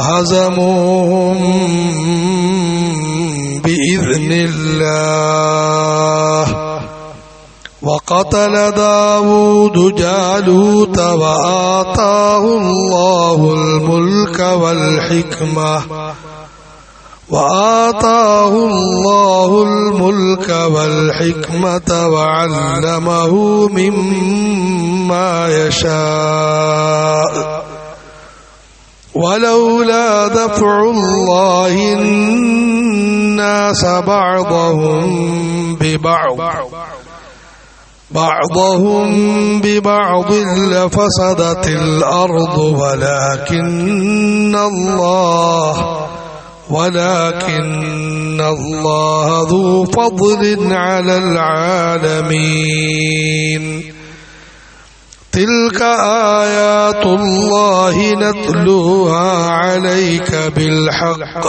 هزموهم بإذن الله. وقتل داود جالوت وآتاه الله الملك والحكمة. وآتاه الله الملك والحكمة وعلمه مما يشاء. ولولا دفع الله الناس بعضهم ببعض بعضهم ببعض لفسدت الأرض ولكن الله ولكن الله ذو فضل على العالمين. تلك آيات الله نتلوها عليك بالحق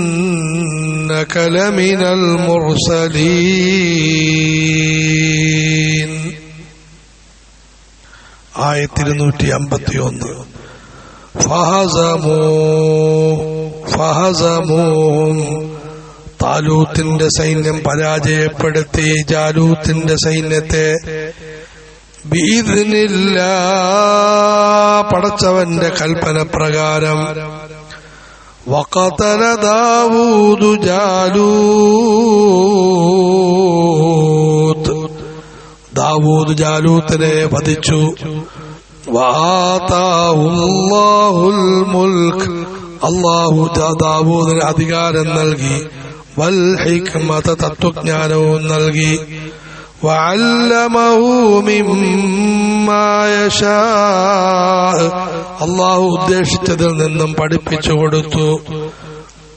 وإنك لمن المرسلين ആയിരത്തി ഇരുന്നൂറ്റി അമ്പത്തി ഒന്ന് ഫഹസമൂ ഫഹസമൂം താലൂത്തിന്റെ സൈന്യം പരാജയപ്പെടുത്തി ജാലൂത്തിന്റെ സൈന്യത്തെ ബീദിനില്ല പടച്ചവന്റെ കൽപ്പന പ്രകാരം വക്കത്തല ദാവൂദു ജാലൂത്ത്. ദാവൂദ് ജാലൂത്തിനെ വധിച്ചു. അള്ളാഹു ദാവൂദിന് അധികാരം നൽകി. വൽ ഹിക്മത തത്വജ്ഞാനവും നൽകി അള്ളാഹു ഉദ്ദേശിച്ചതിൽ നിന്നും പഠിപ്പിച്ചു കൊടുത്തു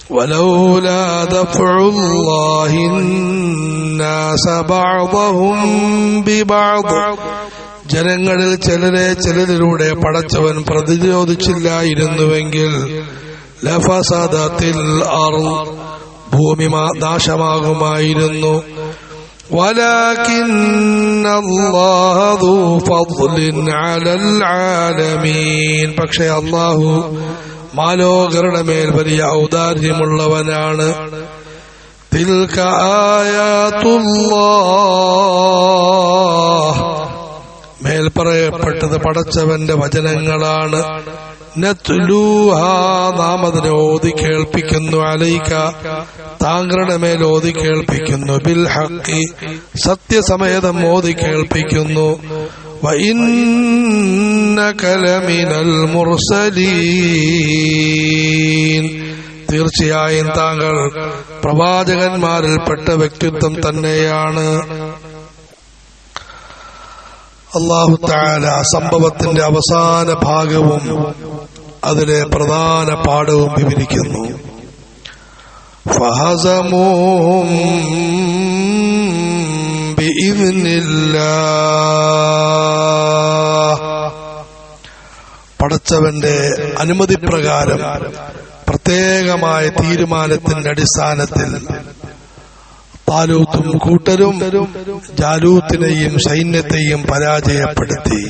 ولولا دفع الله الناس بعضهم ببعض ജനങ്ങളിൽ ചിലരെ ചിലരിലൂടെ പടച്ചവൻ പ്രതിരോധിച്ചില്ലായിരുന്നുവെങ്കിൽ ലഫസദത്തിൽ ഭൂമി നാശമാകുമായിരുന്നു. പക്ഷെ അള്ളാഹു മാലോകരുടെ മേൽ വലിയ ഔദാര്യമുള്ളവനാണ്. മേൽപ്പറയപ്പെട്ടത് മേൽ പടച്ചവന്റെ വചനങ്ങളാണ്. നാം ഓതി കേൾപ്പിക്കുന്നു അലൈക്ക താങ്കളുടെ മേൽ ഓതി കേൾപ്പിക്കുന്നു. ബിൽ ഹക്കി സത്യസമേതം ഓതി കേൾപ്പിക്കുന്നു. തീർച്ചയായും താങ്കൾ പ്രവാചകന്മാരിൽപ്പെട്ട വ്യക്തിത്വം തന്നെയാണ്. അള്ളാഹു താര സംഭവത്തിന്റെ അവസാന ഭാഗവും അതിലെ പ്രധാന പാഠവും വിവരിക്കുന്നു. ഫഹസമൂഹും പടച്ചവന്റെ അനുമതി പ്രകാരം പ്രത്യേകമായ തീരുമാനത്തിന്റെ അടിസ്ഥാനത്തിൽ താലൂത്തും കൂട്ടരും ജാലൂത്തിനെയും സൈന്യത്തെയും പരാജയപ്പെടുത്തി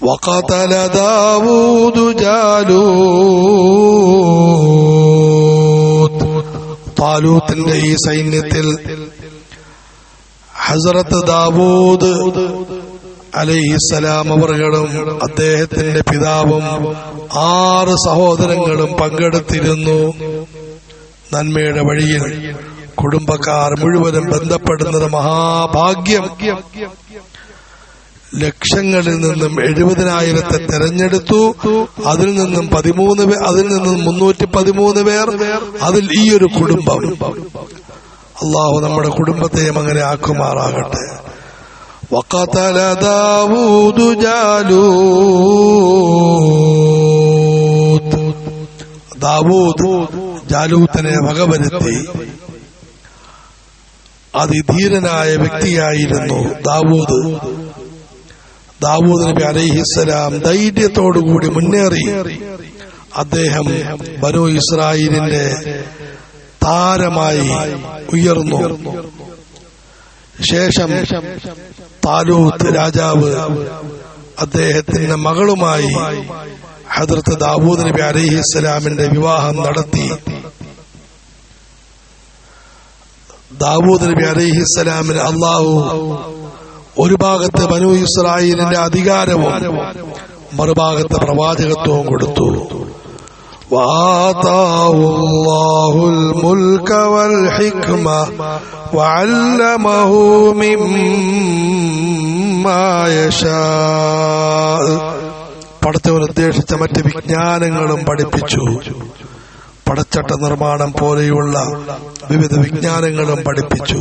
وقتل داود جالوت താലൂത്തിന്റെ ഈ സൈന്യത്തിൽ ഹസറത്ത് ദാവൂദ് അലൈഹിസലാം അവറുകളും അദ്ദേഹത്തിന്റെ പിതാവും ആറ് സഹോദരങ്ങളും പങ്കെടുത്തിരുന്നു നന്മയുടെ വഴിയിൽ കുടുംബക്കാർ മുഴുവനും ബന്ധപ്പെടുന്നത് മഹാഭാഗ്യം ലക്ഷങ്ങളിൽ നിന്നും എഴുപതിനായിരത്തെ തെരഞ്ഞെടുത്തു അതിൽ നിന്നും പതിമൂന്ന് പേർ അതിൽ നിന്നും മുന്നൂറ്റി പതിമൂന്ന് പേർ അതിൽ ഈ ഒരു കുടുംബം അള്ളാഹു നമ്മുടെ കുടുംബത്തെയും അങ്ങനെ ആക്കുമാറാകട്ടെ وقتل داود جالوت ദാവൂദ് ജാലൂത്തിനെ വകവരുത്തി അതിധീരനായ വ്യക്തിയായിരുന്നു ദാവൂദ്. ദാവൂദ് നബി അലൈഹിസ്സലാം ധൈര്യത്തോടുകൂടി മുന്നേറി. അദ്ദേഹം ബനു ഇസ്രായേലിന്റെ താരമായി ഉയർന്നു. ശേഷം താലൂത്ത് രാജാവ് അദ്ദേഹത്തിന്റെ മകളുമായി ഹദ്രത്ത് ദാവൂദ് നബി അലഹിസ്സലാമിന്റെ വിവാഹം നടത്തി ദാവൂദ് നബി അലഹിസ്സലാമിന് അള്ളാഹു ഒരു ഭാഗത്ത് ബനു ഇസ്രായേലിന്റെ അധികാരവും മറുഭാഗത്ത് പ്രവാചകത്വവും കൊടുത്തു وآتاه الله الملك والحكمة وعلمه مما يشاء പടച്ചവൻ ഉദ്ദേശിച്ച മറ്റ് വിജ്ഞാനങ്ങളും പഠിപ്പിച്ചു പടച്ചട്ട നിർമ്മാണം പോലെയുള്ള വിവിധ വിജ്ഞാനങ്ങളും പഠിപ്പിച്ചു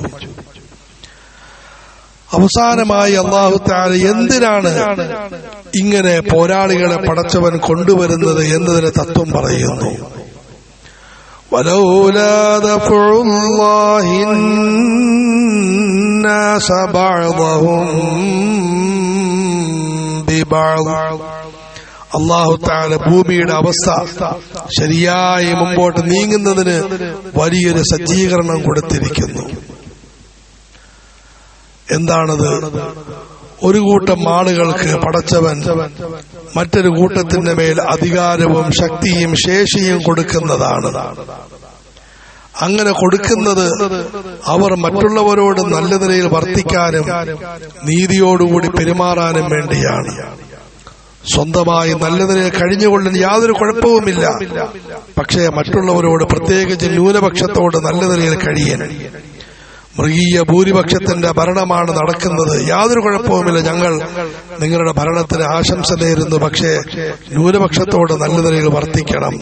അവസാനമായി അള്ളാഹു താല എന്തിനാണ് ഇങ്ങനെ പോരാളികളെ പടച്ചവൻ കൊണ്ടുവരുന്നത് എന്നതിന് തത്വം പറയുന്നു ولولا دفع الله الناس بعضهم ببعض അള്ളാഹു താല ഭൂമിയുടെ അവസ്ഥ ശരിയായി മുമ്പോട്ട് നീങ്ങുന്നതിന് വലിയൊരു സജ്ജീകരണം കൊടുത്തിരിക്കുന്നു. എന്താണത്? ഒരു കൂട്ടം ആളുകൾക്ക് പടച്ചവൻ മറ്റൊരു കൂട്ടത്തിന്റെ മേൽ അധികാരവും ശക്തിയും ശേഷിയും കൊടുക്കുന്നതാണ്. അങ്ങനെ കൊടുക്കുന്നത് അവർ മറ്റുള്ളവരോട് നല്ല നിലയിൽ വർത്തിക്കാനും നീതിയോടുകൂടി പെരുമാറാനും വേണ്ടിയാണ്. സ്വന്തമായി നല്ലതിനെ കഴിഞ്ഞുകൊള്ളിന് യാതൊരു കുഴപ്പവുമില്ല. പക്ഷേ മറ്റുള്ളവരോട് പ്രത്യേകിച്ച് ന്യൂനപക്ഷത്തോട് നല്ല നിലയിൽ കഴിയാൻ. മൃഗീയ ഭൂരിപക്ഷത്തിന്റെ ഭരണമാണ് നടക്കുന്നത്. യാതൊരു കുഴപ്പവുമില്ല. ഞങ്ങൾ നിങ്ങളുടെ ഭരണത്തിന് ആശംസ നേരുന്നു. പക്ഷേ ന്യൂനപക്ഷത്തോട് നല്ല നിലയിൽ വർത്തിക്കണം.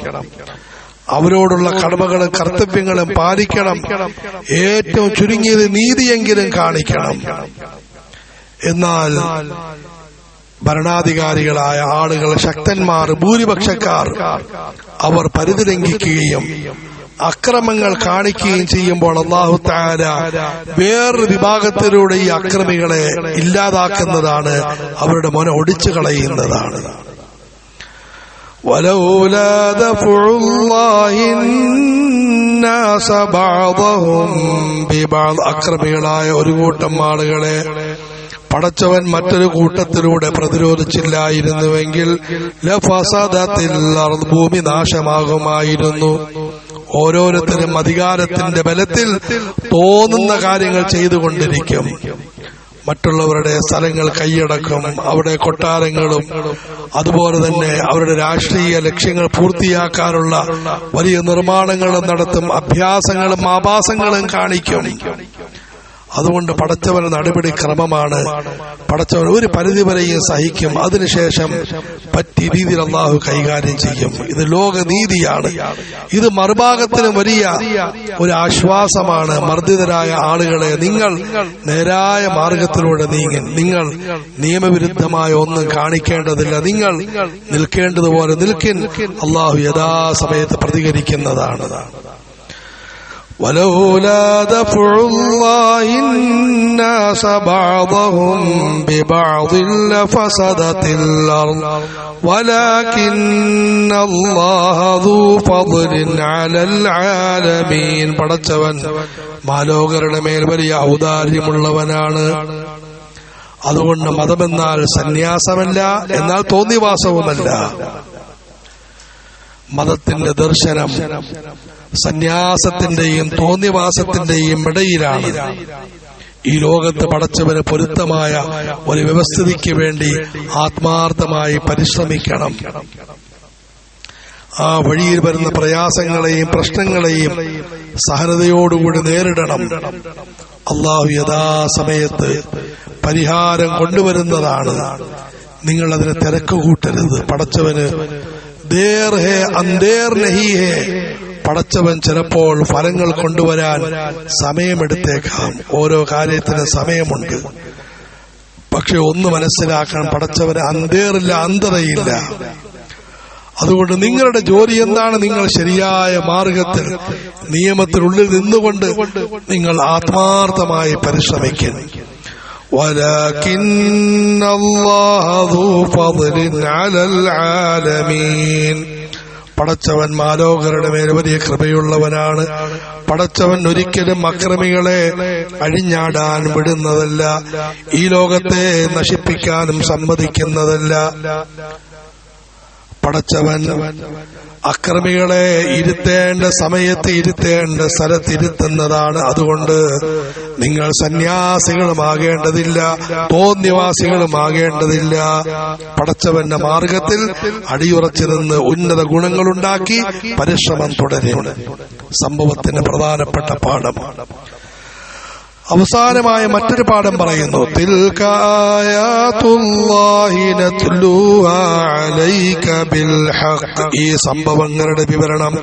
അവരോടുള്ള കടമകളും കർത്തവ്യങ്ങളും പാലിക്കണം. ഏറ്റവും ചുരുങ്ങിയത് നീതിയെങ്കിലും കാണിക്കണം. എന്നാൽ ഭരണാധികാരികളായ ആളുകൾ ശക്തന്മാർ ഭൂരിപക്ഷക്കാർ അവർ പരിധി ലംഘിക്കുകയും അക്രമങ്ങൾ കാണിക്കുകയും ചെയ്യുമ്പോൾ അള്ളാഹു താര വേറൊരു വിഭാഗത്തിലൂടെ ഈ അക്രമികളെ ഇല്ലാതാക്കുന്നതാണ് അവരുടെ മൊന ഒടിച്ചു കളയുന്നതാണ് ولولا دفع الله الناس بعضهم ببعض അക്രമികളായ ഒരു കൂട്ടം ആളുകളെ പടച്ചവൻ മറ്റൊരു കൂട്ടത്തിലൂടെ പ്രതിരോധിച്ചില്ലായിരുന്നുവെങ്കിൽ ഭൂമി നാശമാകുമായിരുന്നു. ഓരോരുത്തരും അധികാരത്തിന്റെ ബലത്തിൽ തോന്നുന്ന കാര്യങ്ങൾ ചെയ്തുകൊണ്ടിരിക്കും. മറ്റുള്ളവരുടെ സ്ഥലങ്ങൾ കൈയടക്കും അവിടെ കൊട്ടാരങ്ങളും അതുപോലെ തന്നെ അവരുടെ രാഷ്ട്രീയ ലക്ഷ്യങ്ങൾ പൂർത്തിയാക്കാനുള്ള വലിയ നിർമ്മാണങ്ങളും നടത്തും അഭ്യാസങ്ങളും ആഭാസങ്ങളും കാണിക്കും. അതുകൊണ്ട് പടച്ചവന് നടപടി ക്രമമാണ്. പടച്ചവൻ ഒരു പരിധി വരെയും സഹിക്കും. അതിനുശേഷം പറ്റിയ രീതിയിൽ അള്ളാഹു കൈകാര്യം ചെയ്യും. ഇത് ലോകനീതിയാണ്. ഇത് മറുഭാഗത്തിന് വലിയ ഒരു ആശ്വാസമാണ്. മർദ്ദിതരായ ആളുകളെ നിങ്ങൾ നേരായ മാർഗത്തിലൂടെ നീങ്ങി. നിങ്ങൾ നിയമവിരുദ്ധമായ ഒന്നും കാണിക്കേണ്ടതില്ല. നിങ്ങൾ നിൽക്കേണ്ടതുപോലെ നിൽക്കിൻ. അള്ളാഹു യഥാസമയത്ത് പ്രതികരിക്കുന്നതാണ്. ولولا دفع الله الناس بعضهم ببعض لفسدت الأرض ولكن الله ذو فضل على العالمين പടച്ചവൻ മാലോകരുടെ മേൽ വലിയ ഔദാര്യമുള്ളവനാണ് അതുകൊണ്ട് മതമെന്നാൽ സന്യാസമല്ല എന്നാൽ തോന്നിവാസവുമല്ല മതത്തിന്റെ ദർശനം സന്യാസത്തിന്റെയും തോന്നിവാസത്തിന്റെയും ഇടയിലാണ്. ഈ ലോകത്ത് പടച്ചവന് പൊരുത്തമായ ഒരു വ്യവസ്ഥിതിക്ക് വേണ്ടി ആത്മാർത്ഥമായി പരിശ്രമിക്കണം. ആ വഴിയിൽ വരുന്ന പ്രയാസങ്ങളെയും പ്രശ്നങ്ങളെയും സഹനതയോടുകൂടി നേരിടണം. അള്ളാഹു യഥാസമയത്ത് പരിഹാരം കൊണ്ടുവരുന്നതാണ്. നിങ്ങൾ അതിനെ തിരക്ക് കൂട്ടരുത് പടച്ചവന് ദേർ ഹേ അന്തേർ നഹി ഹേ. പടച്ചവൻ ചിലപ്പോൾ ഫലങ്ങൾ കൊണ്ടുവരാൻ സമയമെടുത്തേക്കാം. ഓരോ കാര്യത്തിന് സമയമുണ്ട്. പക്ഷെ ഒന്ന് മനസ്സിലാക്കാൻ പടച്ചവന് അന്തേറില്ല അന്ധതയില്ല. അതുകൊണ്ട് നിങ്ങളുടെ ജോലി എന്താണ്? നിങ്ങൾ ശരിയായ മാർഗത്തിൽ നിയമത്തിനുള്ളിൽ നിന്നുകൊണ്ട് നിങ്ങൾ ആത്മാർത്ഥമായി പരിശ്രമിക്കുന്നു ولكن الله ذو فضل على العالمين പടച്ചവൻ മാലോകരുടെ മേൽ വലിയ കൃപയുള്ളവനാണ് പടച്ചവൻ ഒരിക്കലും അക്രമികളെ അഴിഞ്ഞാടാൻ വിടുന്നതല്ല ഈ ലോകത്തെ നശിപ്പിക്കാനും സമ്മതിക്കുന്നതല്ല പടച്ചവൻ അക്രമികളെ ഇരുത്തേണ്ട സമയത്ത് ഇരുത്തേണ്ട സ്ഥലത്തിരുത്തുന്നതാണ്. അതുകൊണ്ട് നിങ്ങൾ സന്യാസികളുമാകേണ്ടതില്ല തോന്നിവാസികളുമാകേണ്ടതില്ല. പടച്ചവന്റെ മാർഗത്തിൽ അടിയുറച്ചു നിന്ന് ഉന്നത ഗുണങ്ങളുണ്ടാക്കി പരിശ്രമം തുടരും സംഭവത്തിന്റെ പ്രധാനപ്പെട്ട പാഠം. അവസാനമായ മറ്റൊരു പാഠം പറയുന്നു. ഈ സംഭവങ്ങളുടെ വിവരണം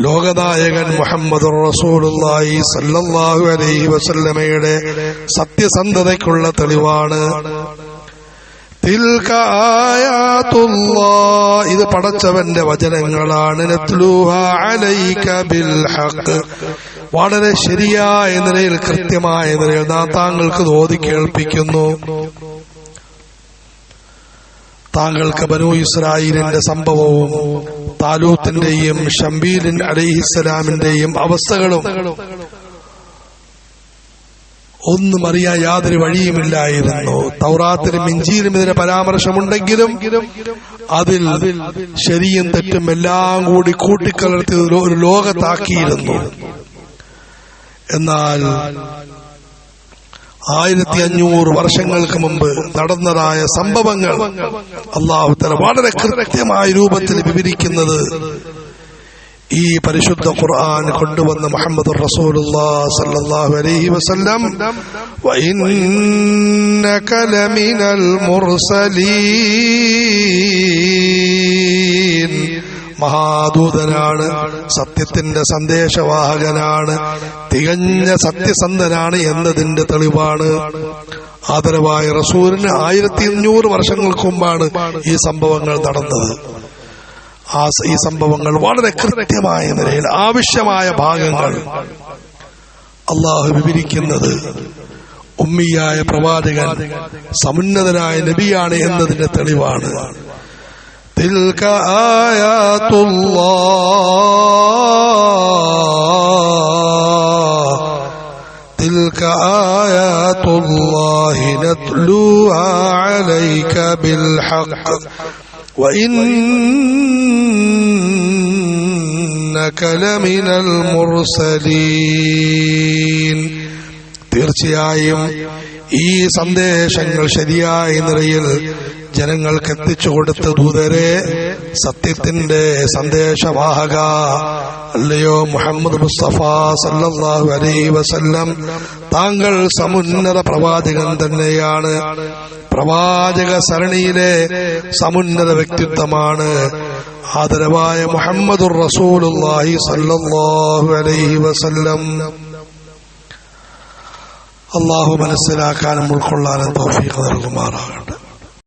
ലോകനായകൻ മുഹമ്മദ് റസൂലുള്ളാഹി സല്ലല്ലാഹു അലൈഹി വസല്ലമയുടെ സത്യസന്ധതയ്ക്കുള്ള തെളിവാണ്. ഇത് പടച്ചവന്റെ വചനങ്ങളാണ്. വളരെ ശരിയായ നിലയിൽ കൃത്യമായ നിലയിൽ താങ്കൾക്ക് ഓതി കേൾപ്പിക്കുന്നു. താങ്കൾക്ക് ബനു ഇസ്രായേലിന്റെ സംഭവവും താലൂത്തിന്റെയും ഷംബീലിൻ അലൈഹിസ്സലാമിന്റെയും അവസ്ഥകളും ഒന്നും അറിയാൻ യാതൊരു വഴിയുമില്ലായിരുന്നു. തൗറാത്തിനും ഇഞ്ചിയിലും ഇതിന് പരാമർശമുണ്ടെങ്കിലും അതിൽ ശരിയും തെറ്റും എല്ലാം കൂടി കൂട്ടിക്കലർത്തി ഒരു ലോകത്താക്കിയിരുന്നു. എന്നാൽ ആയിരത്തി അഞ്ഞൂറ് വർഷങ്ങൾക്ക് മുമ്പ് നടന്നതായ സംഭവങ്ങൾ അള്ളാഹുത്തല വളരെ കൃത്യമായ രൂപത്തിൽ വിവരിക്കുന്നത് ഈ പരിശുദ്ധ ഖുർആൻ കൊണ്ടുവന്ന മുഹമ്മദ് റസൂലുള്ളാഹി അലൈഹി വസല്ലം വഇന്നക മഹാദൂതനാണ് സത്യത്തിന്റെ സന്ദേശവാഹകനാണ് തികഞ്ഞ സത്യസന്ധനാണ് എന്നതിന്റെ തെളിവാണ്. ആദരവായ റസൂലിന് ആയിരത്തി അഞ്ഞൂറ് വർഷങ്ങൾക്ക് മുമ്പാണ് ഈ സംഭവങ്ങൾ നടന്നത്. ആ ഈ സംഭവങ്ങൾ വളരെ കൃത്യമായ നിലയിൽ ആവശ്യമായ ഭാഗങ്ങൾ അള്ളാഹു വിവരിക്കുന്നത് ഉമ്മിയായ പ്രവാചകൻ സമുന്നതനായ നബിയാണ് എന്നതിന്റെ തെളിവാണ്. تلك آيات الله تلك آيات الله نتلوها عليك بالحق وإنك لمن المرسلين തീർച്ചയായും ഈ സന്ദേശങ്ങൾ ശരിയായ നിലയിൽ ജനങ്ങൾക്ക് എത്തിച്ചു കൊടുത്ത ദൂതരെ സത്യത്തിന്റെ സന്ദേശവാഹക അല്ലയോ മുഹമ്മദ് മുസ്തഫ സല്ലാഹു അലൈ വസല്ലം താങ്കൾ സമുന്നത പ്രവാചകൻ തന്നെയാണ്. പ്രവാചക സരണിയിലെ സമുന്നത വ്യക്തിത്വമാണ് ആദരവായ മുഹമ്മദുർ റസൂലുല്ലാഹി സല്ലല്ലാഹു അലൈഹി വസല്ലം. അള്ളാഹു മനസ്സിലാക്കാനും ഉൾക്കൊള്ളാനും തൗഫീഖ് നൽകുമാറാകട്ടെ.